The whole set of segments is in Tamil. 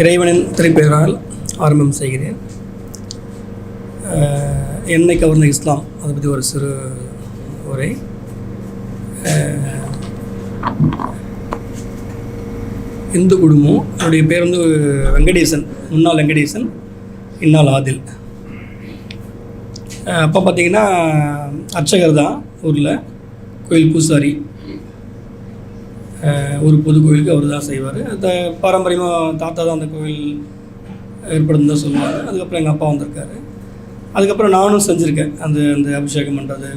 இறைவனின் திருப்பெயரால் ஆரம்பம் செய்கிறேன். என்னை கவர்ந்த இஸ்லாம் அதை பற்றி ஒரு சிறு உரை. இந்து குடும்பம் அவருடைய பேர் வந்து வெங்கடேசன் முன்னாள் வெங்கடேசன் இன்னால் ஆதில். அப்போ பார்த்திங்கன்னா பார்த்தீங்கன்னா அர்ச்சகர் தான் ஊரில் கோயில் பூசாரி. ஒரு பொது கோயிலுக்கு அவர் தான் செய்வார். அந்த பாரம்பரியமாக தாத்தா தான் அந்த கோயில் ஏற்படுதுன்னு தான் சொல்லுவாங்க. அதுக்கப்புறம் எங்கள் அப்பா வந்திருக்காரு. அதுக்கப்புறம் நானும் செஞ்சுருக்கேன். அந்த அந்த அபிஷேகம் பண்ணுறது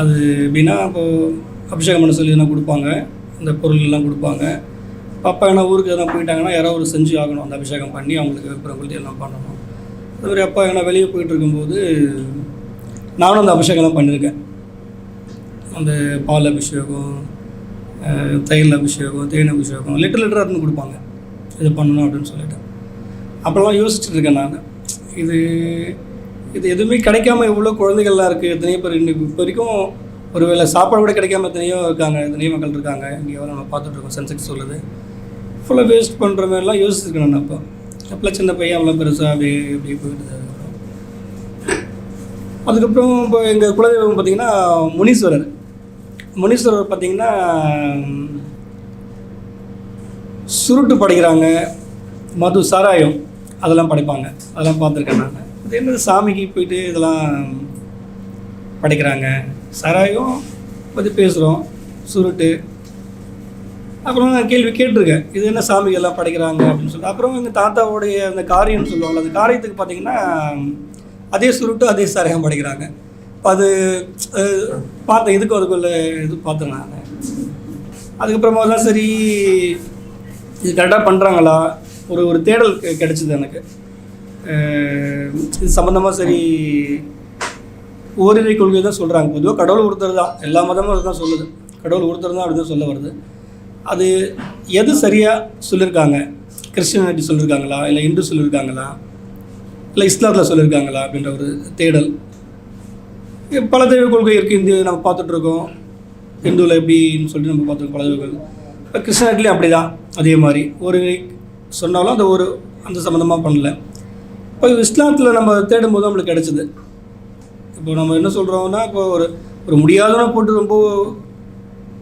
அது எப்படின்னா இப்போது அபிஷேகம் பண்ண சொல்லி எதனா கொடுப்பாங்க. அந்த பொருள் எல்லாம் கொடுப்பாங்க. அப்பா என்ன ஊருக்கு எதனா போயிட்டாங்கன்னா யாராவது ஒரு செஞ்சு ஆகணும். அந்த அபிஷேகம் பண்ணி அவங்களுக்கு விருப்பம் கொடுத்து எல்லாம் பண்ணணும். அது மாதிரி அப்பா எங்கன்னா வெளியே போயிட்டு இருக்கும்போது நானும் அந்த அபிஷேகம்லாம் பண்ணியிருக்கேன் அந்த பால் அபிஷேகம் தையல் அபிஷேகம் தேன் அபிஷேகம் லிட்டர் லிட்டராக இருந்து கொடுப்பாங்க. இது பண்ணணும் அப்படின்னு சொல்லிட்டு. அப்போல்லாம் யோசிச்சுட்டு இருக்கேன் நான். இது இது எதுவுமே கிடைக்காம எவ்வளோ குழந்தைகள்லாம் இருக்குது எத்தனையோ பேர் இன்னைக்கு இப்போ வரைக்கும் ஒரு வேளை சாப்பாடு கூட கிடைக்காம எத்தனையோ இருக்காங்க. எத்தனையோ மக்கள் இருக்காங்க. இங்கே எவ்வளோ நம்ம பார்த்துட்ருக்கோம் சென்செக்ஸ் சொல்லுது ஃபுல்லாக வேஸ்ட் பண்ணுற மாதிரிலாம் யோசிச்சிருக்கேன் நான் அப்போ. அப்போல்லாம் சின்ன பையன் அவ்வளோ பெருசாக அப்படியே அப்படியே போயிட்டு அதுக்கப்புறம் இப்போ எங்கள் குலதெய்வம் பார்த்திங்கன்னா முனீஸ்வரர். முனீஸ்வரர் பார்த்திங்கன்னா சுருட்டு படைக்கிறாங்க. மது சாராயம் அதெல்லாம் படைப்பாங்க. அதெல்லாம் பார்த்துருக்கேன் நான். அதே மாதிரி சாமிக்கு போயிட்டு இதெல்லாம் படைக்கிறாங்க. சாராயம் பற்றி பேசுகிறோம் சுருட்டு. அப்புறம் நான் கேள்வி கேட்டிருக்கேன். இது என்ன சாமிக்கு எல்லாம் படைக்கிறாங்க அப்படின்னு சொல்லிட்டு. அப்புறம் எங்கள் தாத்தாவுடைய அந்த காரியம்னு சொல்லுவாங்கல்ல அந்த காரியத்துக்கு பார்த்தீங்கன்னா அதே சுருட்டு அதே சாராயம் படைக்கிறாங்க. அது பார்த்தேன் இதுக்கு அதுக்குள்ள இது பார்த்தேன் நான்? அதுக்கப்புறமா தான் சரி இது கரெக்டாக பண்ணுறாங்களா ஒரு ஒரு தேடல் கெ- கிடைச்சிது எனக்கு. இது சம்மந்தமாக சரி ஓரிரை கொள்கை தான் சொல்கிறாங்க பொதுவாக கடவுள் ஒருத்தர் தான். எல்லா மதமும் அதுதான் சொல்லுது. கடவுள் ஒருத்தர் தான் அப்படி தான் சொல்ல வருது. அது எது சரியாக சொல்லியிருக்காங்க கிறிஸ்டியானிட்டி சொல்லியிருக்காங்களா இல்லை இந்து சொல்லியிருக்காங்களா இல்லை இஸ்லாத்தில் சொல்லியிருக்காங்களா அப்படின்ற ஒரு தேடல். பல தெய்வ கொள்கை இருக்குது இந்திய நம்ம பார்த்துட்டு இருக்கோம். இந்துவில் எப்படின்னு சொல்லிட்டு நம்ம பார்த்துருக்கோம் பல தெய்வங்கள் இப்போ கிறிஸ்டியானிட்டிலையும் அப்படி தான் அதே மாதிரி. ஒரு சொன்னாலும் அந்த ஒரு அந்த சம்மந்தமாக பண்ணல. இப்போ இஸ்லாத்தில் நம்ம தேடும்போது நம்மளுக்கு கிடச்சிது. இப்போ நம்ம என்ன சொல்கிறோம்னா இப்போ ஒரு ஒரு முடியாதவனை போட்டு ரொம்ப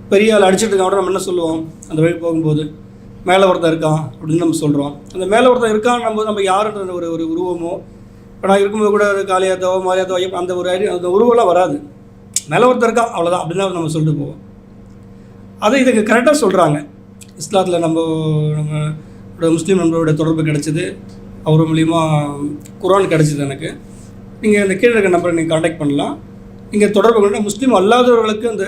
பெரிய ஆள் அடிச்சிட்டு இருக்கான் நம்ம என்ன சொல்லுவோம்? அந்த வழி போகும்போது மேலே ஒருத்தன் இருக்கான் அப்படின்னு நம்ம சொல்கிறோம் அந்த மேலே ஒருத்தன் இருக்கான் போது நம்ம யாருன்ற ஒரு ஒரு உருவமோ இப்போ நான் இருக்கும்போது கூட ஒரு காளியாத்தோ மாரியாத்தோ ஐயப்ப அந்த ஒரு ஐடி அந்த உருவெல்லாம் வராது. மேலே ஒருத்தர் இருக்கான் அவ்வளோதான் அப்படின்னு தான் நம்ம சொல்லிட்டு போவோம். அதை இதுக்கு கரெக்டாக சொல்கிறாங்க இஸ்லாத்தில் நம்ம நம்ம முஸ்லீம் நண்பரோட தொடர்பு கிடச்சிது. அவர் மூலிமா குரான் கிடச்சிது எனக்கு. நீங்கள் இந்த கீழே இருக்க நம்பரை நீங்கள் காண்டாக்ட் பண்ணலாம். நீங்கள் தொடர்பு கொண்டு முஸ்லீம் அல்லாதவர்களுக்கு அந்த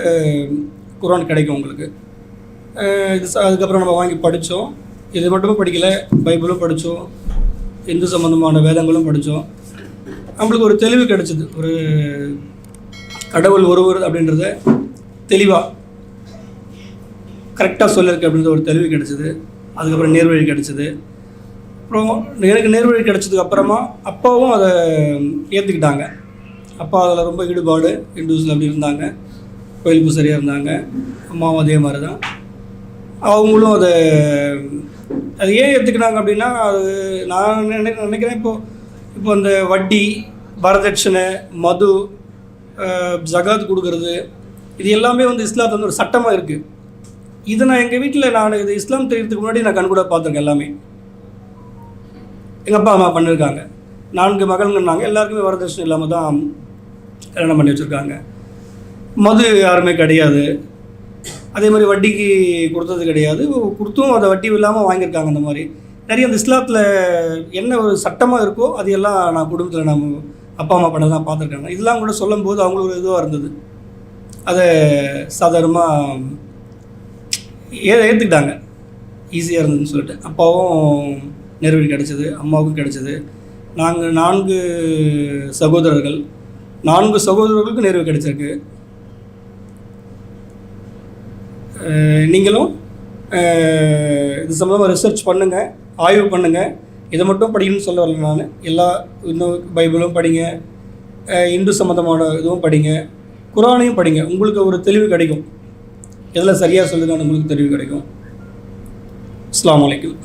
குரான் கிடைக்கும் உங்களுக்கு. இது அதுக்கப்புறம் நம்ம வாங்கி படித்தோம் இது மட்டுமே படிக்கலை. பைபிளும் படித்தோம் இந்து சம்மந்தமான வேதங்களும் படித்தோம் நம்மளுக்கு ஒரு தெளிவு கிடைச்சிது. ஒரு கடவுள் ஒருவர் அப்படின்றத தெளிவாக கரெக்டாக சொல்லியிருக்கு அப்படின்ற ஒரு தெளிவு கிடைச்சிது. அதுக்கப்புறம் நேர்வழி கிடைச்சிது. அப்புறம் எனக்கு நேர்வழி கிடைச்சதுக்கு அப்புறமா அப்பாவும் அதை ஏற்றுக்கிட்டாங்க அப்பா அதில் ரொம்ப ஈடுபாடு இந்துஸில் அப்படி இருந்தாங்க. கோயில் பூசரியாக இருந்தாங்க. அம்மாவும் அதே மாதிரி தான் அவங்களும் அதை அது ஏன் ஏற்றுக்கினாங்க அப்படின்னா அது நான் நினை நினைக்கிறேன் இப்போது இப்போ இந்த வட்டி வரதட்சணை மது ஜகாத் கொடுக்கறது இது எல்லாமே வந்து இஸ்லாத்தில் வந்து ஒரு சட்டமாக இருக்குது இதை நான் எங்கள் வீட்டில் நான் இது இஸ்லாம் தெரியறதுக்கு முன்னாடி நான் கண்கூட பார்த்துருக்கேன் எல்லாமே. எங்கள் அப்பா அம்மா பண்ணியிருக்காங்க நான்கு மகள்ங்கன்னாங்க எல்லாருக்குமே வரதட்சணை இல்லாமல் தான் கல்யாணம் பண்ணி வச்சுருக்காங்க. மது யாருமே கிடையாது. அதே மாதிரி வட்டிக்கு கொடுத்தது கிடையாது. கொடுத்தும் அதை வட்டி இல்லாமல் வாங்கியிருக்காங்க அந்த மாதிரி. நிறைய அந்த இஸ்லாத்தில் என்ன ஒரு சட்டமாக இருக்கோ அது எல்லாம் நான் குடும்பத்தில் நான் அப்பா அம்மா பண்ண தான் பார்த்துருக்காங்க. இதெல்லாம் கூட சொல்லும்போது அவங்களுக்கு ஒரு இதுவாக இருந்தது. அதை சாதாரணமாக ஏ ஏற்றுக்கிட்டாங்க ஈஸியாக இருந்ததுன்னு சொல்லிட்டு. அப்பாவும் நிறைவேறி கிடச்சிது அம்மாவுக்கும் கிடச்சிது. நாங்கள் நான்கு சகோதரர்கள். நான்கு சகோதரர்களுக்கும் நேர்வு கிடைச்சிருக்கு. நீங்களும் இது சம்மந்தமாக ரிசர்ச் பண்ணுங்கள் ஆய்வு பண்ணுங்கள் இதை மட்டும் படிக்கணும்னு சொல்ல வரல நான். எல்லா இன்னும் பைபிளும் படிங்க. இந்து சம்மந்தமான இதுவும் படிங்க. குரானையும் படிங்க. உங்களுக்கு ஒரு தெளிவு கிடைக்கும். எதில் சரியாக சொல்லுங்கன்னு உங்களுக்கு தெளிவு கிடைக்கும். அஸ்லாம் வலைக்கம்